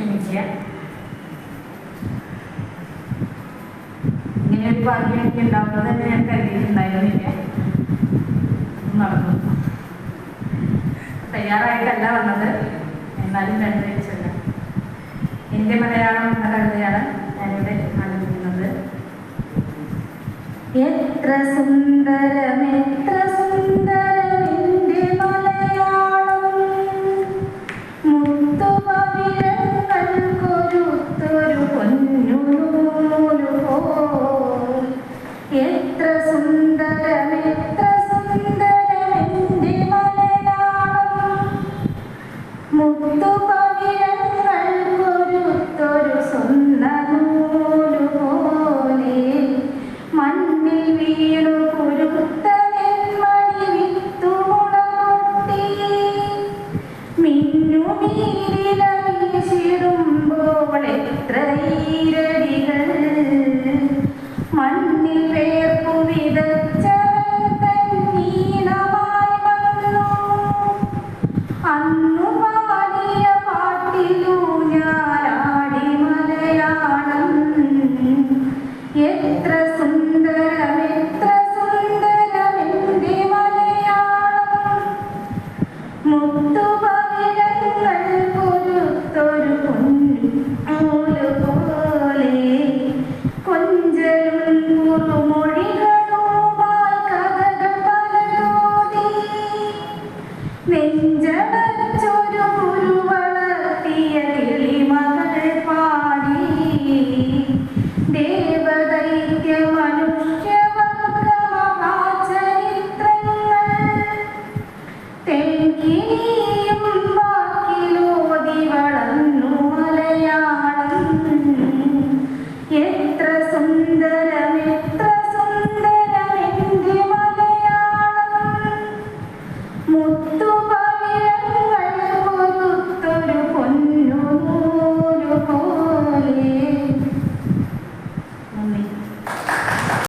ക്ഷമിക്കുക. ഇങ്ങനെ ഒരു ഭാഗ്യം എനിക്ക് ഉണ്ടാവുന്നത് തന്നെ ഞാൻ കരുതിയിട്ടുണ്ടായിരുന്നില്ല. നടന്നു തയ്യാറായിട്ടല്ല വന്നത്. എന്നാലും രണ്ട് വെച്ചല്ല. എന്റെ മലയാളം എന്ന കവിതയാണ് ഞാനിവിടെ ആലോചിക്കുന്നത് എത്ര സുന്ദരം എത്ര മിന്നുമീരില വീശിടുമ്പോൾ എത്ര ഈരടികൾ മണ്ണിൽ വേർപ്പു വിതച്ചവൻ തന്നീണമായി വന്നു അന്നു പാടിയ പാട്ടിലു ഞാനാടി മലയാളം എത്ര സുന്ദരം നെഞ്ചൊരു വളർത്തിയ കിളിമകൾ പാടി. ദേവദൈത്യ മനുഷ്യ മഹാചരിത്രങ്ങൾ തെങ്കിനിയും വാക്കിലോതി വളർന്നു മലയാളം. എത്ര സുന്ദര